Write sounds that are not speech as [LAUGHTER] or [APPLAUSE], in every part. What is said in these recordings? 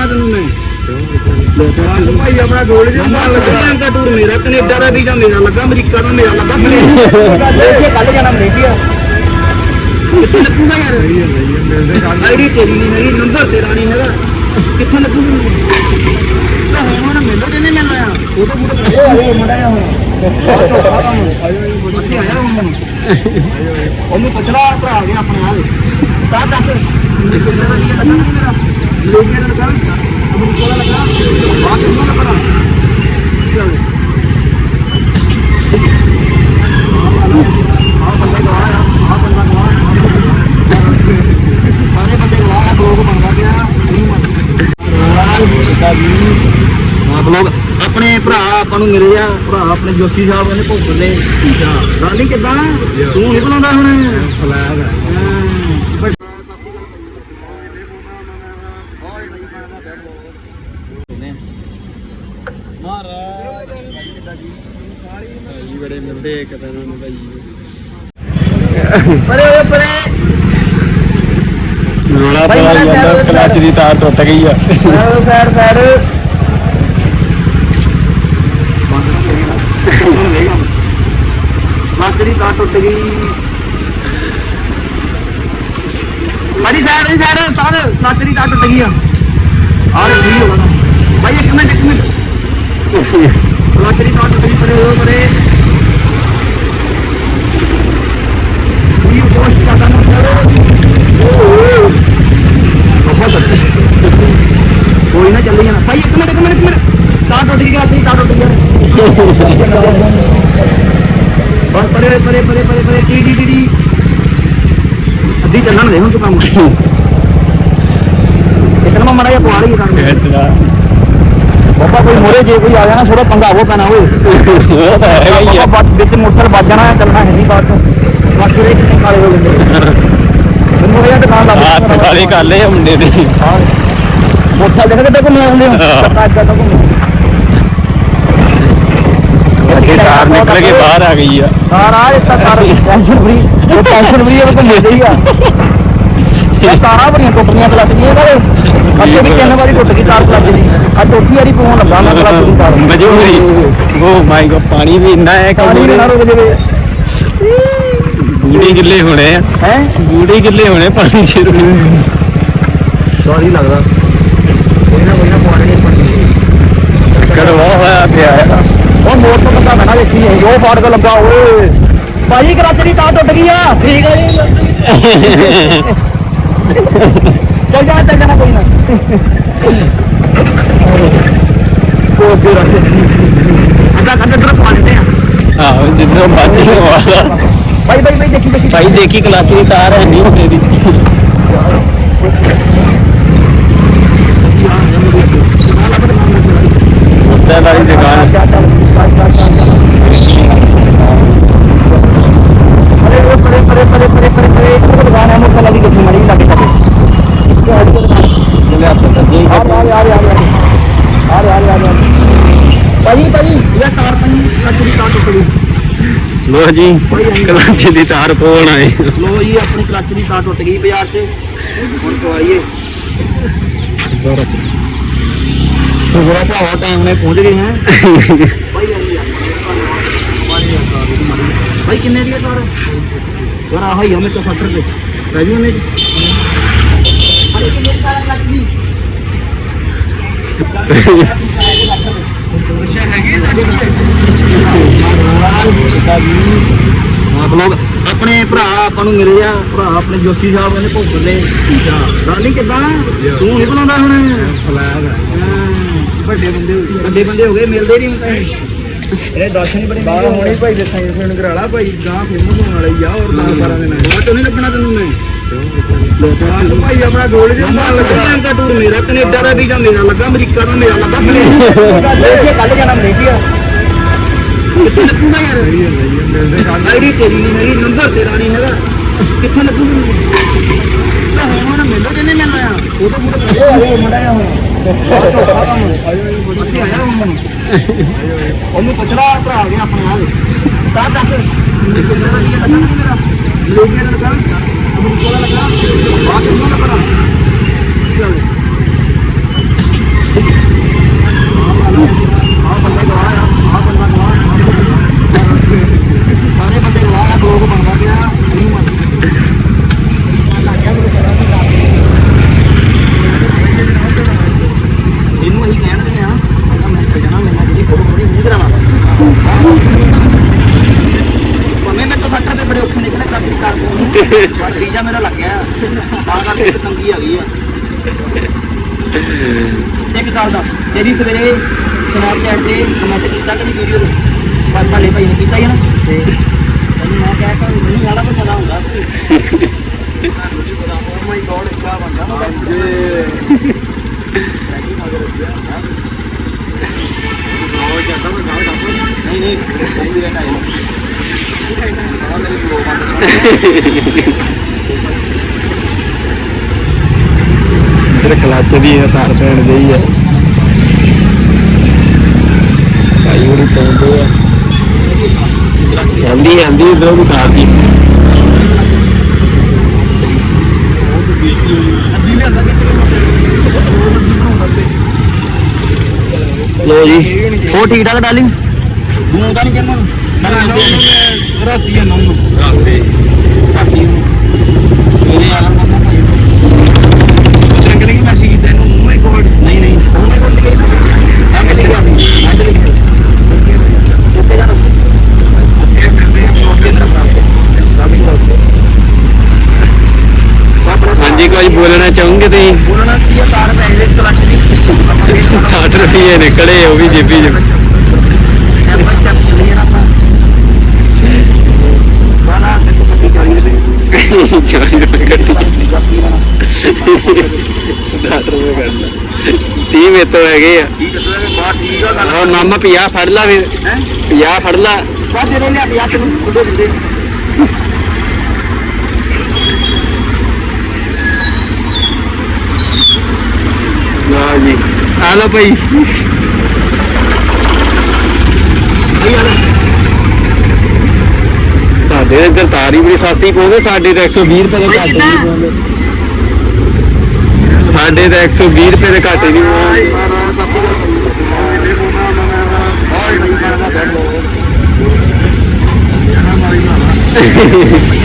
ਲੱਗਣਾ ਤੈਨੂੰ ਮੈਂ? ਭਾਈ ਆਪਣਾ ਗੋਲ ਜਿਹਾ ਮਾਰ ਲੱਗਾ। ਦਾ ਟੂਰ ਮੇਰਾ ਕੈਨੇਡਾ ਦਾ ਵੀਜ਼ਾ ਮੇਰਾ ਲੱਗਾ ਅਮਰੀਕਾ ਦਾ ਮੇਰਾ ਲੱਗਾ ਮਲੇਸ਼ੀਆ ਕੱਲ ਜਾਣਾ ਮਲੇਸ਼ੀਆ। ਕਿੱਥੇ ਲੱਗੂਗਾ ਯਾਰ? ਆਈਡੀ ਤੇਰੀ ਨਹੀਂ ਹੈਗੀ ਨੰਬਰ ਤੇਰਾ ਨਹੀਂ ਹੈਗਾ। ਕਿੱਥੇ ਲੱਗੂਗਾ? ਤਾਂ ਹੁਣ ਹੁਣ ਮੈਨੂੰ ਕਿੰਨੇ ਮਿਲਣਾ ਆ? ਫੋਟੋ ਫੋਟੋ ਇਹ ਆਇਆ ਮੁੰਡਾ ਆ ਹੁਣ। ਉੱਥੇ ਆਇਆ ਹੁਣ ਉਹਨੂੰ ਪੁੱਛਣਾ ਭਰਾ ਗਿਆ ਆਪਣੇ ਨਾਲ ਤਾਂ ਦੱਸ। ਕਿੰਨਾ ਦਾ ਕੀ ਲੱਗਣਾ ਨਹੀਂ ਮੇਰਾ ਮਲੇਸ਼ੀਆ ਦਾ ਲੱਗਾ ਅਮਰੀਕਾ ਦਾ ਲੱਗਾ ਬਾਅਦ ਕਿੰਨਾ ਲੱਗਣਾ ਚਲ ਆ ਬੰਦਾ ਗਵਾਹ ਆ ਆ ਬੰਦਾ ਗਵਾਹ ਆ ਸਾਰੇ ਬੰਦੇ ਗਵਾਹ ਆ ਲੋਕ ਬਣਦਾ ਪਿਆ ਨਹੀਂ ਮੰਨਦਾ ਹਾਂ, ਬਲੌਗ। ਆਪਣੇ ਭਰਾ ਆਪਾਂ ਨੂੰ ਮਿਲੇ ਆ ਭਰਾ ਆਪਣੇ ਜੋਸ਼ੀ ਸਾਹਿਬ ਨੇ ਭੁੱਖ ਲੈ ਅੱਛਾ ਰਾਲੀ ਕਿਦਾਂ? ਤੂੰ ਨਹੀਂ ਬੁਲਾਉਂਦਾ ਹੁਣ? ਫਲੈਗ ਭਾਈ ਬੜੇ ਮਿਲਦੇ ਇੱਕ ਦਿਨ ਨੂੰ ਭਾਈ ਪਰੇ। ਓਏ ਪਰੇ ਰੋਲਾ ਭਾਈ ਪਾ ਮੇਰਾ ਜਾਂਦਾ ਪੈਰ- ਕਲਚ ਦੀ ਤਾਰ ਟੁੱਟ ਗਈ ਆ। ਸਾਈਡ ਸਾਈਡ ਮਾਸਟਰੀ ਕਾਰ ਟੁੱਟ ਗਈ ਮਾਰੀ ਸਾਈਡ ਦੀ ਸਾਈਡ ਸਾਰ ਮਾਸਟਰੀ ਕਾਰ ਟੁੱਟ ਗਈ ਆ ਆਹ ਠੀਕ ਹੋ ਗਿਆ ਭਾਈ ਇੱਕ ਮਿੰਟ ਇੱਕ ਮਿੰਟ ਮਾਸਟਰੀ ਕਾਰ ਟੁੱਟ ਗਈ ਪਰੇ ਹੋ ਪਰੇ ਇਹ ਕੋਸ਼ਿਸ਼ ਕਰਦਾ ਨਾ ਕਰੋ ਬਹੁਤ ਕੋਈ ਨਾ ਚੱਲੀ ਜਾਣਾ ਭਾਈ ਇੱਕ ਮਿੰਟ ਇੱਕ ਮਿੰਟ ਇੱਕ ਮਿੰਟ ਤਾਰ ਟੁੱਟ ਗਈ ਆਪਣੀ ਤਾਰ ਟੁੱਟ ਗਈ ਬਸ ਪਰੇ ਪਰੇ ਪਰੇ ਪਰੇ ਟੀ ਟੀ ਟੀ ਟੀ। ਅੱਧੀ ਚੱਲਣ ਦੇ ਹੁਣ ਤੂੰ ਕੰਮ ਇਤਨਾ ਮੈਂ ਮੜਾ ਜਿਹਾ ਪਵਾ ਲਈ ਤਾਂ ਬਾਬਾ ਕੋਈ ਮੋਰੇ ਜੇ ਕੋਈ ਆ ਜਾਣਾ ਥੋੜਾ ਪੰਗਾ ਹੋ ਪੈਣਾ ਓਏ। ਉਹ ਤਾਂ ਹੈਗਾ ਹੀ। ਆ ਬਾਬਾ ਵਿੱਚ ਮੋਟਰ ਵੱਜ ਜਾਣਾ ਚੱਲਣਾ ਹੈ ਨਹੀਂ ਬਾਤ ਬਾਕੀ ਦੇ ਕਿੰਨੇ ਕਾਲੇ ਹੋ ਜਾਂਦੇ [LAUGHS] ਮੈਨੂੰ ਇਹ ਦੁਕਾਨ ਲੱਗ ਹੱਥ ਵਾਲੇ ਕਰ ਲਏ ਆ ਮੁੰਡੇ ਦੇ। ਮੋਟਰ ਤੇ ਘੁੰਮੇ ਅੱਜ ਤੱਕ ਘੁੰਮੇ। ਅੱਗੇ ਤਾਰ ਨਿਕਲ ਕੇ ਬਾਹਰ ਆ ਗਈ ਆ। ਤਾਰ ਆ ਇਹ ਤਾਂ ਤਾਰ ਟੈਨਸ਼ਨ ਫਰੀ ਉਹ ਟੈਨਸ਼ਨ ਫਰੀ ਉਹ ਘੁੰਮੇ ਦੇ ਹੀ ਆ। ਇਹ ਤਾਰਾਂ ਬੜੀਆਂ ਟੁੱਟੀਆਂ ਕਲੱਚ ਦੀਆਂ ਇਹਦੇ ਅੱਗੇ ਵੀ ਤਿੰਨ ਵਾਰੀ ਟੁੱਟ ਗਈ ਤਾਰ ਕਲੱਚ ਦੀ। ਆ ਚੌਥੀ ਵਾਰੀ ਪਾਉਣ ਲੱਗਾ ਮੈਂ ਕਲੱਚ ਦੀ ਤਾਰ ਵਜੇ ਹੋਈ ਓ ਮਾਈ ਗॉड ਪਾਣੀ ਵੀ ਇੰਨਾ ਹੈ ਕਿ ਪਾਣੀ ਨਾ ਰੁਕ ਜਾਵੇ। ਬੂੜੀ ਗਿੱਲੇ ਹੋਣੇ ਆ। ਹੈ? ਬੂੜੀ ਗਿੱਲੇ ਹੋਣੇ ਪਾਣੀ ਚ ਸੌਰੀ ਲੱਗਦਾ। ਕੋਈ ਨਾ ਕੋਈ ਨਾ ਪਾਣੀ ਨਹੀਂ ਪੜਦੀ ਕੜਵਾ ਹੋਇਆ ਪਿਆ ਹੈ। ਉਹ ਮੋੜ ਤੋਂ ਬੰਦਾ ਬਣਾ ਵੇਖੀ ਹੈ ਉਹ ਫਾੜ ਕੇ ਲੱਗਾ ਓਏ। ਭਾਜੀ ਕਰਾਚੀ ਦੀ ਤਾਰ ਟੁੱਟ ਗਈ ਆ। ਠੀਕ ਹੈ ਜੀ। ਚੱਲ ਜਾ ਚੱਲ ਜਾਣਾ ਕੋਈ ਨਾ। ਉਹ ਦੇ ਰੱਖ ਅੱਧਾ ਘੰਟਾ ਤੇਰਾ ਪਾ ਦਿੰਦੇ ਆ। ਆਹੋ ਜਿੱਦੋਂ ਬਾਜੀ ਵਾਲਾ ਭਾਈ ਭਾਈ ਭਾਈ ਦੇਖੀ ਦੇਖੀ। ਭਾਈ ਦੇਖੀ ਕਲਾਸ ਦੀ ਤਾਰ ਹੈ ਨਹੀਂ ਤੇਰੀ ਉੱਤੇ ਵਾਲੀ ਦੁਕਾਨ। ਲੋ ਜੀ ਕਲਾਸ ਦੀ ਤਾਰ ਪਾਉਣ ਆਏ। ਲੋ ਜੀ ਆਪਣੀ ਕਲੱਚ ਦੀ ਤਾਰ ਟੁੱਟ ਗਈ ਬਾਜ਼ਾਰ 'ਚ ਹੁਣ ਪਵਾਈਏ ਸੁਗਰਾ ਭਾਵਾ ਟਾਈਮ ਨੇ ਪਹੁੰਚ ਗਏ ਹੈ। ਭਾਈ [LAUGHS] ਆਈ ਆ ਭਾਈ ਕਿੰਨੇ ਦੀ ਹੈ ਤਾਰ ਯਾਰ ਆਹ ਹੀ ਹਮੇ 64 ਰੁਪਏ। ਪੈ ਜੂ ਨੇ ਭਾਈ ਕਿੰਨੇ ਦੀ ਹਾਂ ਆਪਣੇ ਭਰਾ ਆਪਾਂ ਨੂੰ ਮਿਲੇ ਆ। ਭਰਾ ਆਪਣੇ ਜੋਸ਼ੀ ਸਾਹਿਬ ਨੇ ਭੁੱਖ ਲੈ ਅੱਛਾ ਰਾਲੀ ਕਿਦਾਂ? ਤੂੰ ਨਹੀਂ ਬੁਲਾਉਂਦਾ ਹੁਣ? ਫਲੈਗ ਹਾਂ, ਵੱਡੇ ਬੰਦੇ ਹੋ ਵੱਡੇ ਬੰਦੇ ਹੋ ਗਏ ਮਿਲਦੇ ਨਹੀਂ ਹੁਣ ਇਹ ਦਰਸ਼ਨ ਹੀ ਬੜੇ ਬਾਹਰ ਹੋਣੀ ਭਾਈ ਦੇ ਸਾਈਨ ਫੋਨ ਕਰਾ ਲਾ ਭਾਈ ਗਾਂ ਫੇਮਸ ਹੋਣ ਵਾਲੀ ਆ ਔਰ 10 12 ਦਿਨ ਬਾਅਦ ਤੋਂ ਨਹੀਂ ਲੱਗਣਾ ਤੈਨੂੰ ਮੈਂ। ਭਾਈ ਆਪਣਾ ਗੋਲ ਜਿਹਾ ਮਾਰ ਲੱਗਾ ਦਾ ਟੂਰ ਮੇਰਾ ਕੈਨੇਡਾ ਦਾ ਵੀਜ਼ਾ ਮੇਰਾ ਲੱਗਾ ਅਮਰੀਕਾ ਦਾ ਮੇਰਾ ਲੱਗਾ ਮਲੇਸ਼ੀਆ ਕੱਲ ਜਾਣਾ ਮਲੇਸ਼ੀਆ ਕਿੱਥੇ ਲੱਗੂਗਾ ਯਾਰ? ਮਿਲਦੇ ਕੱਲ ਆਈਡੀ ਤੇਰੀ ਨਹੀਂ ਹੈਗੀ ਨੰਬਰ ਤੇਰਾ ਨਹੀਂ ਹੈਗਾ। ਕਿੱਥੇ ਲੱਗੂਗਾ? ਤਾਂ ਹੁਣ ਮੈਨੂੰ ਕਿੰਨੇ ਮਿਲਣਾ ਆ? ਉਹ ਤਾਂ ਮੁੰਡਾ ਮੁੰਡਾ ਆ ਹੁਣ। ਉੱਥੇ ਆਇਆ ਹੁਣ ਉਹਨੂੰ ਪੁੱਛਣਾ ਭਰਾ ਗਿਆ ਆਪਣੇ ਨਾਲ। ਤਾਂ ਦੱਸ। ਕਿੰਨੇ ਦਾ ਲੱਗਾ ਅਮਰੀਕਾ ਦਾ ਲੱਗਾ ਬਾਅਦ ਕਿੰਨਾ ਲੱਗਣਾ ਚਲ ਵੀਜ਼ਾ ਮੇਰਾ ਲੱਗ ਗਿਆ ਤਾਂ ਕਰਕੇ ਇੱਕ ਤੰਗੀ ਆ ਗਈ ਆ ਇੱਕ ਗੱਲ ਦਾ। ਜਿਹੜੀ ਸਵੇਰੇ ਸਨੈਪਚੈਟ ਤੇ ਕਮੈਂਟ ਕੀਤਾ ਕਿ ਵੀਡੀਓ ਪਰ ਭਾਲੇ ਭਾਈ ਨੇ ਕੀਤਾ ਹੀ ਨਾ। ਤੇ ਮੈਂ ਕਹਿ ਤਾ ਮੈਨੂੰ ਵਾਲਾ ਕੋਈ ਪਤਾ ਹੁੰਦਾ ਓ ਮਾਈ ਗੋਡ ਇੱਕਾ ਬੰਦਾ ਨਹੀਂ ਨਹੀਂ ਨਹੀਂ ਰਹਿਣਾ ਤੇਰੇ ਕਲੱਚ ਦੀ ਤਾਰ ਪੈਣ ਗਈ ਹੈ ਭਾਈ ਉਹਦੀ ਪਾਉਂਦੇ ਆ। ਆਂਦੀ ਆਂਦੀ ਇਧਰੋਂ ਵੀ ਤਾਰ ਦੀ। ਲੋ ਜੀ ਹੋ ਠੀਕ ਠਾਕ ਡਾਰਲਿੰਗ? ਦੂੰ ਤਾਂ ਨਹੀਂ ਕਹਿੰਦਾ ਰਾਤੀ ਨੂੰ ਰਾਤੇ ਸਾਡੀ ਮੇਰੇ ਆਲਮ ਦਾ ਭਾਈ ਜੰਗਲੀ ਮੈਂ ਸੀ ਤੈਨੂੰ ਓ ਮਾਈ ਗੋਡ ਨਹੀਂ ਨਹੀਂ ਉਹ ਮੈਂ ਕੋਲ ਲਿਖੇ ਮੈਂ ਕਿ ਲਿਖਿਆ ਸੀ ਮੈਂ ਤੇ ਲਿਖਿਆ ਉੱਤੇ ਜਾਣਾ ਇਹ ਮਿਲਦੇ ਆ ਮੌਕੇ ਤੇ ਹਾਂਜੀ ਕੋਈ ਬੋਲਣਾ ਚਾਹੋਗੇ ਤੁਸੀਂ ਬੋਲਣਾ ਕੀ ਆ ਕਾਰ ਪੈ ਗਏ ਕਲੱਚ ਦੀ। 60 ਰੁਪਏ ਨਿਕਲੇ ਉਹ ਵੀ ਜੇਬੀ ਆਪਾਂ ਬਾਲਾ ਤੇ ਕੋਈ ਕਰੀ ਦੇ 40 ਰੁਪਏ ਕੱਢੀ ਬਾਕੀ ਨਾ 60 ਰੁਪਏ ਕੱਢ 30 ਮੇਰੇ ਤੋਂ ਹੈਗੇ ਆ। ਹੋਰ ਮਾਮਾ 50 ਫੜ ਲਾ ਫਿਰ। ਹੈ? 50 ਫੜ ਲਾ। ਬਾਤ ਦੇ ਲਿਆ ਪਿਆ ਤੈਨੂੰ ਖੁੱਲੇ ਦਿੰਦੇ। ਲਓ ਜੀ ਆ ਲਓ ਭਾਈ ਸਾਡੇ ਇੱਧਰ ਤਾਰੀ ਬੜੀ ਸਸਤੀ ਪਊਗੀ ਸਾਡੇ ਤਾਂ 120 ਰੁਪਏ ਦੇ ਘੱਟ ਨਹੀਂ ਪਾਉਂਦੇ ਸਾਡੇ ਤਾਂ 120 ਰੁਪਏ ਦੇ ਘੱਟ ਹੀ ਨਹੀਂ ਪਾਉਂਦੇ [LAUGHS]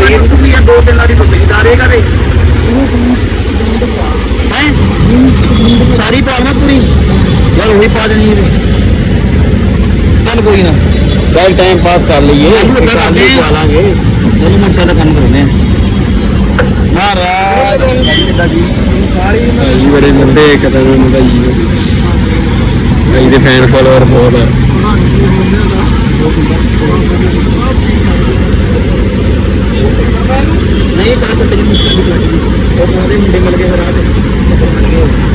ਲਾਈਵ ਤੇ ਸਾਰੀ ਦੋ ਤਿੰਨ ਵਾਰੀ ਬੰਦੇ ਦਾਰੇ ਕਰੇ ਹੈ? ਸਾਰੀ ਪਾ ਨਾ ਪੂਰੀ? ਯਾਰ ਉਹੀ ਪਾ ਦੇਣੀ ਹੈ ਚੱਲ ਕੋਈ ਨਾ। ਕੱਲ ਟਾਈਮ ਪਾਸ ਕਰ ਲਈਏ। ਅਸੀਂ ਤਾਂ ਕਰਦੇ ਕਰਦੇ ਹਾਂ। ਲਾਂਗੇ। ਦੋਨੋਂ ਮਨਸਾ ਦਾ ਕੰਮ ਕਰਨੇ ਮਹਾਰਾਜ। ਭਾਈ ਬੜੇ ਬੰਦੇ ਕਦੋਂ ਨੂੰ ਭਾਈ। ਭਾਈ ਦੇ ਫੈਨ ਫਾਲੋਅਰ ਬਹੁਤ ਆ। ਨਹੀਂ ਤਾਂ ਤਾਂ ਲੱਗ ਗਈ ਉਹ ਉਹਦੇ ਮੁੰਡੇ ਮਿਲ ਗਏ ਰਾਤ ਉਹ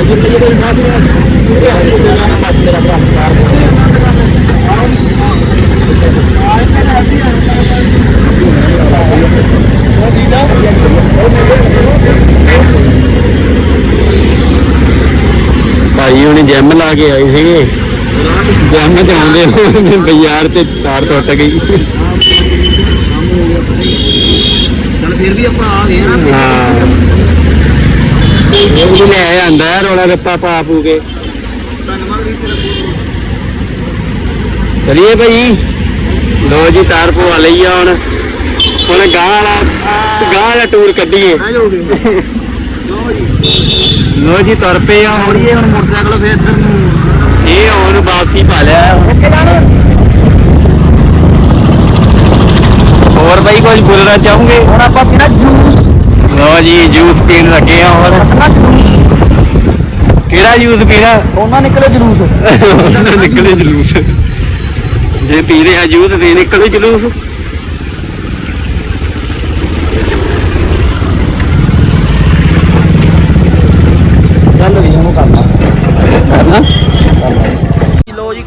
ਅਜੇ ਤੇ ਕੋਈ ਬਾਤ ਨਹੀਂ ਇਹ ਹਰੇ ਦੇ ਜਾਣਾ ਬਾਤ ਮੇਰਾ ਭਰਾ ਭਾਈ ਉਹਨੇ ਜਿਮ ਲਾ ਕੇ ਆਏ ਸੀਗੇ ਜਿਮ ਤੇ ਆਉਂਦੇ ਹੋਏ ਬਾਜ਼ਾਰ ਤੇ ਤਾਰ ਟੁੱਟ ਗਈ। ਚਲ ਫਿਰ ਵੀ ਆਪਾਂ ਆ ਗਏ ਨਾ ਹਾਂ। ਉਹ ਵੀ ਲੈ ਆਂਦਾ ਹੈ ਰੋਲਾ ਰੱਪਾ ਪਾ ਪੂ ਕੇ। ਧੰਨਵਾਦ ਵੀ ਤੇਰਾ ਚਲਿਏ ਭਾਈ ਲੋ ਜੀ ਤਾਰ ਪਵਾ ਲਈ ਆ ਹੁਣ। ਹੁਣ ਗਾਂ ਵਾਲਾ ਗਾਂ ਵਾਲਾ ਟੂਰ ਕੱਢੀਏ। ਲੋ ਜੀ। ਲੋ ਜੀ। ਤੁਰ ਪਏ ਆ ਹੁਣ। ਹੋੜੀਏ ਹੁਣ ਮੋਟਰਸਾਈਕਲ ਫੇਰ ਇੱਧਰ ਨੂੰ ਇਹ ਹੁਣ ਵਾਪਸੀ ਪਾ ਲਿਆ। ਹੋਰ ਭਾਈ ਕੁਝ ਬੋਲਣਾ ਚਾਹੋਗੇ? ਹੁਣ ਆਪਾਂ ਪੀਣਾ ਜੂਸ। ਲਓ ਜੀ ਜੂਸ ਪੀਣ ਲੱਗੇ ਆ ਹੁਣ ਕਿਹੜਾ ਜੂਸ ਪੀਣਾ? ਉਹਨਾਂ ਨਿਕਲੇ ਜਲੂਸ। ਨਿਕਲੇ ਜਲੂਸ। ਜੇ ਪੀ ਰਿਹਾ ਜੂਸ ਤੇ ਨਿਕਲੇ ਜਲੂਸ। ਚੱਲ ਵੀ ਉਹਨੂੰ ਕਰਨਾ। ਕਰਨਾ?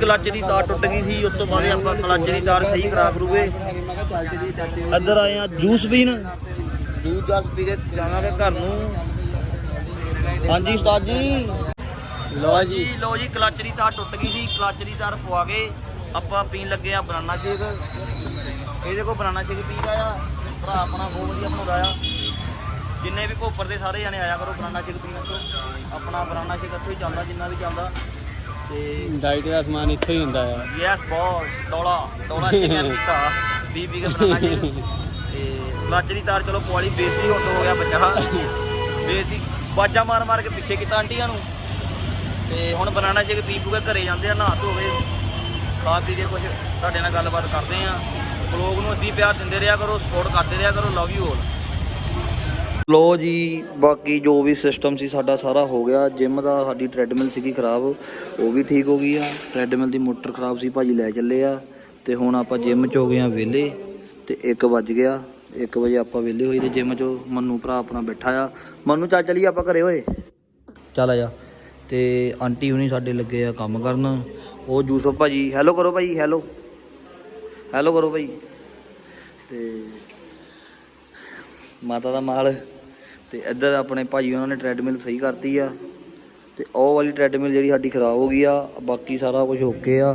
ਕਲੱਚ ਦੀ ਤਾਰ ਟੁੱਟ ਗਈ ਸੀ ਉਸ ਤੋਂ ਬਾਅਦ ਆਪਾਂ ਕਲੱਚ ਦੀ ਤਾਰ ਸਹੀ ਕਰਾ ਕਰੂਗੇ। ਇੱਧਰ ਆਏ ਆ ਜੂਸ ਪੀਣ। ਜੂਸ ਜਾਸ ਪੀ ਕੇ ਜਾਵਾਂਗੇ ਘਰ ਨੂੰ। ਹਾਂਜੀ ਉਸਤਾਦ ਜੀ। ਲੋ ਜੀ। ਲੋ ਜੀ ਕਲੱਚ ਦੀ ਤਾਰ ਟੁੱਟ ਗਈ ਸੀ ਕਲੱਚ ਦੀ ਤਾਰ ਪਵਾ ਕੇ ਆਪਾਂ ਪੀਣ ਲੱਗੇ ਆ ਬਨਾਨਾ ਸ਼ੇਕ। ਇਹਦੇ ਕੋਲ ਬਨਾਨਾ ਸ਼ੇਕ ਪੀਦਾ ਆ ਭਰਾ ਆਪਣਾ ਬਹੁਤ ਵਧੀਆ ਬਣਾਉਂਦਾ ਆ। ਜਿੰਨੇ ਵੀ ਭੋਪਰ ਦੇ ਸਾਰੇ ਜਣੇ ਆਇਆ ਕਰੋ ਬਨਾਨਾ ਸ਼ੇਕ ਪੀਣ। ਤੋਂ ਆਪਣਾ ਬਨਾਨਾ ਸ਼ੇਕ ਇੱਥੋਂ ਹੀ ਚੱਲਦਾ ਜਿੰਨਾ ਵੀ ਚੱਲਦਾ। ਤੇ ਡਾਈਟ ਦਾ ਸਮਾਨ ਇੱਥੇ ਹੀ ਹੁੰਦਾ ਆ। ਯੈਸ ਬੌਸ ਡੋਲਾ ਡੋਲਾ ਚਿਕਨ ਟਿੱਕਾ ਬੀ ਬੀ ਕੇ ਬਣਾਣਾ ਜੀ। ਤੇ ਲੱਜ ਦੀ ਤਾਰ ਚਲੋ ਪਵਾਲੀ ਬੇਇੱਜ਼ਤੀ ਹੁਣ ਹੋ ਗਿਆ ਬੱਚਾ। ਬੇਇੱਜ਼ਤੀ ਬਾਜਾ ਮਾਰ ਮਾਰ ਕੇ ਪਿੱਛੇ ਕੀਤਾ ਆਂਟੀਆਂ ਨੂੰ। ਤੇ ਹੁਣ ਬਨਾਨਾ ਸ਼ੇਕ ਪੀ ਪੂ ਕੇ ਘਰੇ ਜਾਂਦੇ ਆ ਨਹਾ ਧੋ ਕੇ ਖਾ ਪੀ ਕੇ ਕੁਝ ਤੁਹਾਡੇ ਨਾਲ ਗੱਲਬਾਤ ਕਰਦੇ ਆ। ਬਲੌਗ ਨੂੰ ਅੱਧੀ ਪਿਆਰ ਦਿੰਦੇ ਰਿਹਾ ਕਰੋ ਸਪੋਰਟ ਕਰਦੇ ਰਿਹਾ ਕਰੋ ਲਵ ਯੂ ਆਲ ਲੋ ਜੀ, ਬਾਕੀ ਜੋ ਵੀ ਸਿਸਟਮ ਸੀ, ਸਾਡਾ ਸਾਰਾ ਹੋ ਗਿਆ। ਜਿਮ ਦਾ ਸਾਡੀ ਟ੍ਰੈਡਮਿਲ ਸੀਗੀ ਖਰਾਬ, ਉਹ ਵੀ ਠੀਕ ਹੋ ਗਈ ਆ। ਟ੍ਰੈਡਮਿਲ ਦੀ ਮੋਟਰ ਖਰਾਬ ਸੀ, ਭਾਜੀ ਲੈ ਚੱਲੇ ਆ। ਤੇ ਹੁਣ ਆਪਾਂ ਜਿਮ ਚ ਹੋ ਗਏ ਆ ਵਿਹਲੇ, ਤੇ 1 ਵੱਜ ਗਿਆ। 1 ਵਜੇ ਆਪਾਂ ਵਿਹਲੇ ਹੋਈ ਤੇ ਜਿਮ ਚੋਂ। ਮੰਨੂ ਭਰਾ ਆਪਣਾ ਬੈਠਾ ਆ। ਮੰਨੂ, ਚੱਲ ਚਲੀਏ ਆਪਾਂ ਘਰੇ ਹੋਏ ਚੱਲ ਆ ਜਾ। ਤੇ ਆਂਟੀ ਹੁਣੀ ਸਾਡੇ ਲੱਗੇ ਆ ਕੰਮ ਕਰਨ। ਉਹ ਯੂਸਫ ਭਾਜੀ ਹੈਲੋ ਕਰੋ ਭਾਈ ਹੈਲੋ ਹੈਲੋ ਕਰੋ ਭਾਈ। ਤੇ ਮਾਤਾ ਦਾ ਮਾਲ। ਤੇ ਇੱਧਰ ਆਪਣੇ ਭਾਜੀ ਉਹਨਾਂ ਨੇ ਟ੍ਰੈਡਮਿਲ ਸਹੀ ਕਰਤੀ ਆ, ਤੇ ਉਹ ਵਾਲੀ ਟ੍ਰੈਡਮਿਲ ਜਿਹੜੀ ਸਾਡੀ ਖਰਾਬ ਹੋ ਗਈ ਆ, ਬਾਕੀ ਸਾਰਾ ਕੁਝ ਓਕੇ ਆ।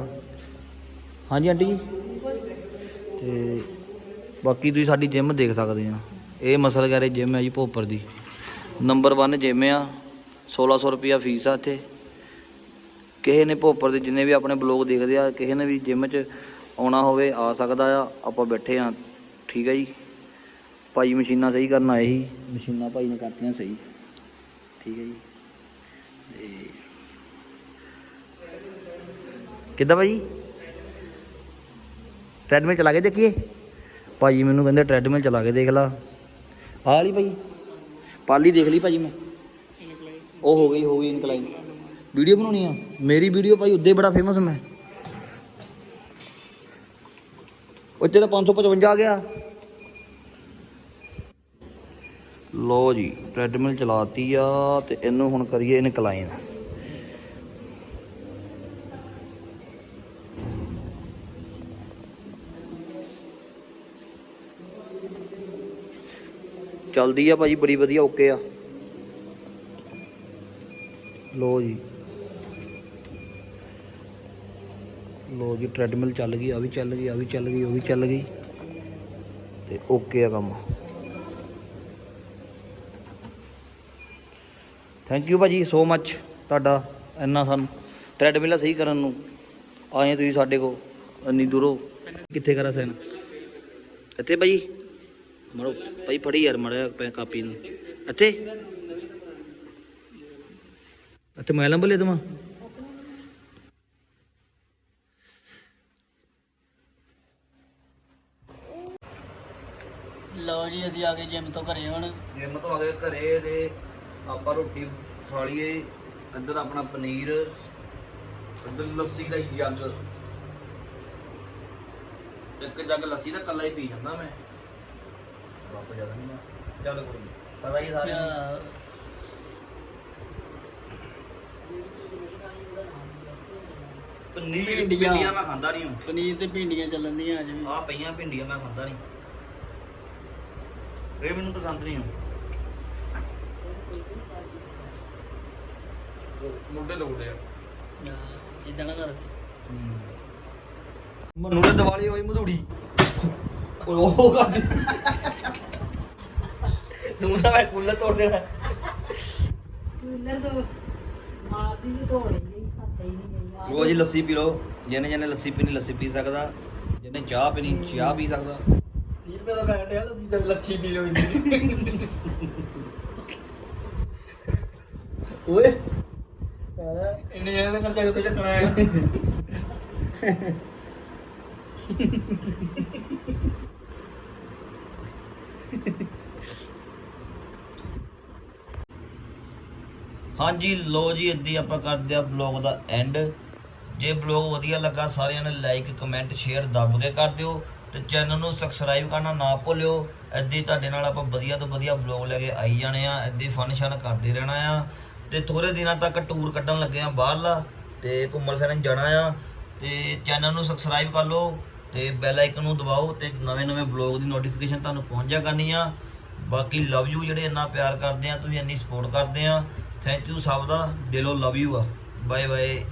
ਹਾਂਜੀ ਆਂਟੀ ਜੀ? ਤੇ ਬਾਕੀ ਤੁਸੀਂ ਸਾਡੀ ਜਿਮ ਦੇਖ ਸਕਦੇ ਆ। ਇਹ ਮਸਲ ਗੈਰੇ ਜਿਮ ਹੈ ਜੀ ਭੋਪਰ ਦੀ। ਨੰਬਰ 1 ਜਿਮ ਆ 1600 ਰੁਪਿਆ ਫੀਸ ਆ ਇੱਥੇ। ਕਿਸੇ ਨੇ ਭੋਪਰ ਦੇ ਜਿੰਨੇ ਵੀ ਆਪਣੇ ਬਲੌਗ ਦੇਖਦੇ ਆ, ਕਿਸੇ ਨੇ ਵੀ ਜਿਮ 'ਚ ਆਉਣਾ ਹੋਵੇ, ਆ ਸਕਦਾ ਆ, ਆਪਾਂ ਬੈਠੇ ਆ। ਠੀਕ ਹੈ ਜੀ? ਭਾਈ ਮਸ਼ੀਨਾਂ ਸਹੀ ਕਰਨ ਆਏ ਸੀ। ਮਸ਼ੀਨਾਂ ਭਾਈ ਨੇ ਕਰਤੀਆਂ ਸਹੀ। ਠੀਕ ਹੈ ਜੀ। ਤੇ ਕਿੱਦਾਂ ਭਾਈ? ਟ੍ਰੈਡਮਿਲ ਚਲਾ ਕੇ ਦੇਖੀਏ। ਭਾਜੀ ਮੈਨੂੰ ਕਹਿੰਦੇ ਟ੍ਰੈਡਮਿਲ ਚਲਾ ਕੇ ਦੇਖ ਲਾ। ਆਹ ਵਾਲੀ ਭਾਈ। ਪਾਲੀ ਦੇਖ ਲਈ ਭਾਜੀ ਮੈਂ। ਉਹ ਹੋ ਗਈ ਹੋ ਗਈ ਇਨਕਲਾਈਨ ਵੀਡੀਓ ਬਣਾਉਣੀ ਆ। ਮੇਰੀ ਵੀਡੀਓ ਭਾਈ ਉੱਦੇ ਬੜਾ ਫੇਮਸ ਮੈਂ। ਉਹ ਤੇਰਾ 555 ਆ ਗਿਆ। ਲੋ ਜੀ ਟ੍ਰੈਡਮਿਲ ਚਲਾਤੀ ਆ ਤੇ ਇਹਨੂੰ ਹੁਣ ਕਰੀਏ ਇਨਕਲਾਈਨ ਚੱਲਦੀ ਆ ਭਾਜੀ, ਬੜੀ ਵਧੀਆ ਓਕੇ ਆ। ਲੋ ਜੀ। ਲੋ ਜੀ ਟ੍ਰੈਡਮਿਲ ਚੱਲ ਗਈ, ਆ ਵੀ ਚੱਲ ਗਈ, ਆ ਵੀ ਚੱਲ ਗਈ, ਉਹ ਵੀ ਚੱਲ ਗਈ। ਤੇ ਓਕੇ ਆ ਕੰਮ। ਥੈਂਕ ਯੂ ਭਾਜੀ ਸੋ ਮੱਚ ਤੁਹਾਡਾ ਇੰਨਾ ਸਾਨੂੰ ਟ੍ਰੈਡਮਿਲ ਸਹੀ ਕਰਨ ਨੂੰ। ਆਏ ਤੁਸੀਂ ਸਾਡੇ ਕੋ ਇੰਨੀ ਦੂਰੋਂ। ਕਿੱਥੇ ਕਰਾ ਸੈਨ? ਇੱਥੇ ਭਾਜੀ। ਮਰੋ ਭਾਈ ਫੜੀ ਯਾਰ ਮੜਿਆ ਪੈ ਕਾਪੀ ਨੂੰ। ਇੱਥੇ। ਇੱਥੇ ਮੈਂ ਲੰਬ ਲੈ ਦਵਾਂ। ਲਓ ਜੀ ਅਸੀਂ ਆ ਗਏ ਜਿਮ ਤੋਂ ਘਰੇ ਹੁਣ। ਜਿਮ ਤੋਂ ਆ ਗਏ ਘਰੇ ਤੇ ਆਪਾਂ ਰੋਟੀ ਖਾ ਲਈਏ। ਇੱਧਰ ਆਪਣਾ ਪਨੀਰ ਇੱਧਰ ਲੱਸੀ ਦਾ ਜੱਗ। ਇੱਕ ਜੱਗ ਲੱਸੀ ਦਾ ਕੱਲਾ ਹੀ ਪੀ ਜਾਂਦਾ ਮੈਂ। ਕੱਪ ਜ਼ਿਆਦਾ ਨਹੀਂ ਮੈਂ ਚੱਲ ਕੋਈ। ਪਤਾ ਹੀ ਸਾਰਿਆਂ ਨੂੰ। ਪਨੀਰ ਭਿੰਡੀਆਂ। ਭਿੰਡੀਆਂ ਮੈਂ ਖਾਂਦਾ ਨਹੀਂ ਪਨੀਰ ਤੇ ਭਿੰਡੀਆਂ ਚੱਲਣ ਦੀਆਂ ਅੱਜ ਵੀ। ਆ ਪਈਆਂ ਭਿੰਡੀਆਂ ਮੈਂ ਖਾਂਦਾ ਨਹੀਂ। ਇਹ ਮੈਨੂੰ ਪਸੰਦ ਨਹੀਂ ਆ ਮੁੰਡੇ ਲੋੜੇ ਆ। ਇਦਾਂ ਨਾ ਕਰ। ਮਨੂ ਨੇ ਦੀਵਾਲੀ ਹੋਈ ਮਧੂੜੀ। ਉਹ ਕਰ ਤੂੰ ਤਾਂ ਮੈਂ ਕੂਲਰ ਤੋੜ ਦੇਣਾ। ਕੂਲਰ ਤੋਂ ਮਾਰਦੀ ਸੀ ਧੋਣੇ ਨਹੀਂ ਹੱਥੇ ਹੀ ਨਹੀਂ ਗਈ ਰੋਜ਼ ਹੀ ਲੱਸੀ ਪੀ ਲਓ। ਜਿਹਨੇ ਜਿਹਨੇ ਲੱਸੀ ਪੀਣੀ ਲੱਸੀ ਪੀ ਸਕਦਾ। ਜਿਹਨੇ ਚਾਹ ਪੀਣੀ ਚਾਹ ਪੀ ਸਕਦਾ। 30 ਰੁਪਏ ਦਾ ਪੈਕਟ ਹੈ ਲੱਛੀ ਪੀ ਲਓ ਇੰਨੀ। ਓਏ। ਚੱਕਣਾ ਹਾਂਜੀ ਲੋ ਜੀ ਇੱਦੀ ਆਪਾਂ ਕਰਦੇ ਆ ਬਲੌਗ ਦਾ ਐਂਡ ਜੇ ਬਲੌਗ ਵਧੀਆ ਲੱਗਾ ਸਾਰਿਆਂ ਨੇ ਲਾਈਕ ਕਮੈਂਟ ਸ਼ੇਅਰ ਦੱਬ ਕੇ ਕਰ ਦਿਓ ਤੇ ਚੈਨਲ ਨੂੰ ਸਬਸਕ੍ਰਾਈਬ ਕਰਨਾ ਨਾ ਭੁੱਲਿਓ। ਇੱਦੀ ਤੁਹਾਡੇ ਨਾਲ ਆਪਾਂ ਵਧੀਆ ਤੋਂ ਵਧੀਆ ਬਲੌਗ ਲੈ ਕੇ ਆਈ ਜਾਣੇ ਆ ਇੱਦੀ ਫਨ ਸ਼ਨ ਕਰਦੇ ਰਹਿਣਾ ਆ। ਤੇ ਥੋੜੇ ਦਿਨਾਂ ਤੱਕ ਟੂਰ ਕੱਢਣ ਲੱਗੇ ਆ ਬਾਹਰਲਾ, ਤੇ ਘੁੰਮਣ ਫਿਰਨ ਜਾਣਾ ਆ, ਤੇ ਚੈਨਲ ਨੂੰ ਸਬਸਕ੍ਰਾਈਬ ਕਰ ਲਓ, ਤੇ ਬੈਲ ਆਈਕਨ ਨੂੰ ਦਬਾਓ, ਤੇ ਨਵੇਂ ਨਵੇਂ ਬਲੌਗ ਦੀ ਨੋਟੀਫਿਕੇਸ਼ਨ ਤੁਹਾਨੂੰ ਪਹੁੰਚ ਜਾ ਕਰਨੀ ਆ। ਬਾਕੀ ਲਵ ਯੂ ਜਿਹੜੇ ਇੰਨਾ ਪਿਆਰ ਕਰਦੇ ਆ, ਤੁਸੀਂ ਇੰਨੀ ਸਪੋਰਟ ਕਰਦੇ ਆ। ਥੈਂਕ ਯੂ ਸਭ ਦਾ, ਦਿਲੋਂ ਲਵ ਯੂ ਆ। Bye bye